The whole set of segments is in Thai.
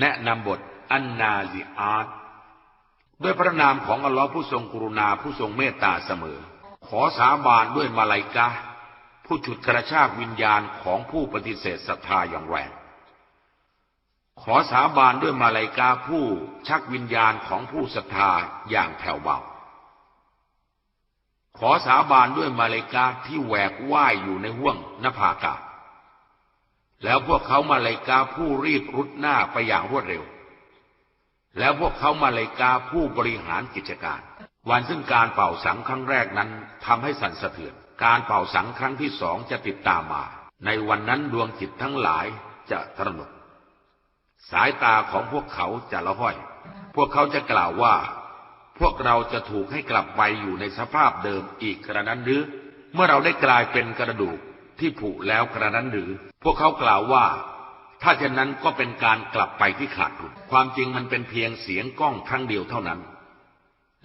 แนะนำบทอันนาซิอาตด้วยพระนามของอัลลอฮ์ผู้ทรงกรุณาผู้ทรงเมตตาเสมอ ขอสาบานด้วยมาลายกะผู้ฉุดกระชากวิญญาณของผู้ปฏิเสธศรัทธาอย่างแรงขอสาบานด้วยมาลายกาผู้ชักวิญญาณของผู้ศรัทธาอย่างแผ่วเบา ขอสาบานด้วยมาลายกาที่แหวกว่ายอยู่ในห้วงนภาอากาศ แล้วพวกเขามาลายกาผู้รีบรุดหน้าไปอย่างรวดเร็ว แล้วพวกเขามาลายกาผู้บริหารกิจการ วันซึ่งการเป่าสังครั้งแรกนั้นทำให้สั่นสะเทือน การเป่าสังครั้งที่สองจะติดตามมา ในวันนั้นดวงจิตทั้งหลายจะตระหนก สายตาของพวกเขาจะละห้อย พวกเขาจะกล่าวว่า พวกเราจะถูกให้กลับไปอยู่ในสภาพเดิมอีกกระนั้นหรือ เมื่อเราได้กลายเป็นกระดูก ที่ผุแล้วกระนั้นหรือ พวกเขากล่าวว่า ถ้าเช่นนั้นก็เป็นการกลับไปที่ขาดทุนความจริงมันเป็นเพียงเสียงก้องครั้งเดียวเท่านั้น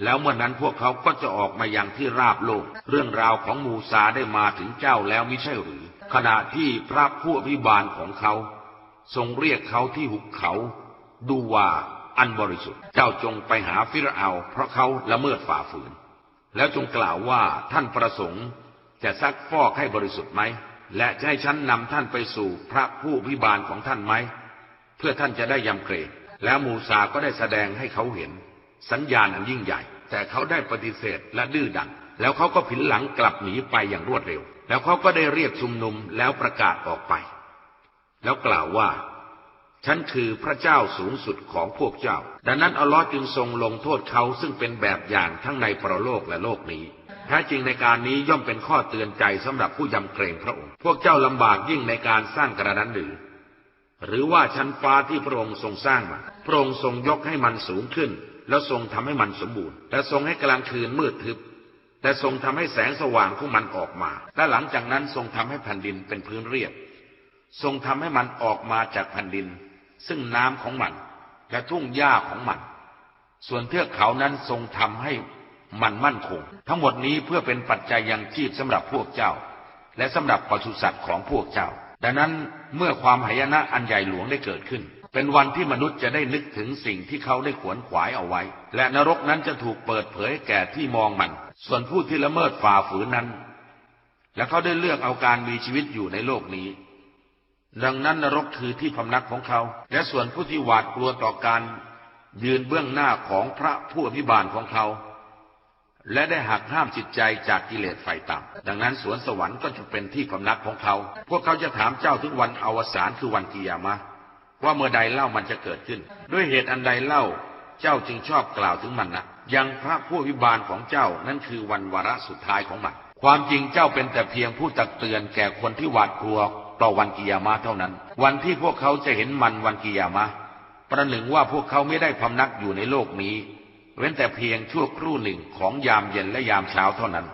แล้วเมื่อนนั้นพวกเขาก็จะออกมายังที่ราบโลก เรื่องราวของมูซาได้มาถึงเจ้าแล้วมิใช่หรือ ขณะที่พระผู้อภิบาลของเขา ทรงเรียกเขาที่หุบเขา ดูว่าอันบริสุทธิ์เจ้าจงไปหาฟิรเอา เพราะเขาละเมิดฝ่าฝืน แล้วจงกล่าวว่าท่านประสงค์จะซักฟอกให้บริสุทธิ์ไหม และจะให้ฉันนำท่านไปสู่พระผู้อภิบาลของท่านไหม เพื่อท่านจะได้ยำเกรงแล้วมูซาก็ได้แสดงให้เขาเห็น สัญญาณอันยิ่งใหญ่ แต่เขาได้ปฏิเสธและดื้อดันแล้วเขาก็ผินหลังกลับหนีไปอย่างรวดเร็ว แล้วเขาก็ได้เรียกชุมนุมแล้วประกาศออกไป แล้วกล่าวว่า ฉันคือพระเจ้าสูงสุดของพวกเจ้า ดังนั้นอัลลอฮ์จึงทรงลงโทษเขาซึ่งเป็นแบบอย่างทั้งในปรโลกและโลกนี้ แท้จริงในการนี้ย่อมเป็นข้อเตือนใจสำหรับผู้ยำเกรงพระองค์ พวกเจ้าลำบากยิ่งในการสร้างกระนั้นหรือ หรือว่าชั้นฟ้าที่พระองค์ทรงสร้างมาพระองค์ทรงยกให้มันสูงขึ้น แล้วทรงทำให้มันสมบูรณ์ และทรงให้กลางคืนมืดทึบ แต่ทรงทำให้แสงสว่างของมันออกมา และหลังจากนั้นทรงทำให้แผ่นดินเป็นพื้นเรียบ ทรงทำให้มันออกมาจากแผ่นดิน ซึ่งน้ำของมัน และทุ่งหญ้าของมัน ส่วนเทือกเขานั้นทรงทำให้ มันมั่นคง ทั้งหมดนี้เพื่อเป็นปัจจัยยังชีพสำหรับพวกเจ้า และสำหรับปศุสัตว์ของพวกเจ้า ดังนั้นเมื่อความหายนะอันใหญ่หลวงได้เกิดขึ้น เป็นวันที่มนุษย์จะได้นึกถึงสิ่งที่เขาได้ขวนขวายเอาไว้ และนรกนั้นจะถูกเปิดเผยแก่ที่มองมัน ส่วนผู้ที่ละเมิดฝ่าฝืนนั้น และเขาได้เลือกเอาการมีชีวิตอยู่ในโลกนี้ ดังนั้นนรกคือที่พำนักของเขา และส่วนผู้ที่หวาดกลัวต่อการยืนเบื้องหน้าของพระผู้อภิบาลของเขา และได้หักห้ามจิตใจจากกิเลสไฟต่ำดังนั้นสวนสวรรค์ก็จะเป็นที่พำนักของเขา พวกเขาจะถามเจ้าถึงวันอวสานคือวันกิยามะ ว่าเมื่อใดเล่ามันจะเกิดขึ้น ด้วยเหตุอันใดเล่า เจ้าจึงชอบกล่าวถึงมันนะยังพระผู้อภิบาลของเจ้านั่นคือวันวาระสุดท้ายของมัน ความจริงเจ้าเป็นแต่เพียงผู้ตักเตือนแก่คนที่หวาดกลัวต่อวันกิยามะเท่านั้น วันที่พวกเขาจะเห็นมันวันกิยามะ ประหนึ่งว่าพวกเขาไม่ได้พำนักอยู่ในโลกนี้ เว้นแต่เพียงชั่วครู่หนึ่งของยามเย็นและยามเช้าเท่านั้น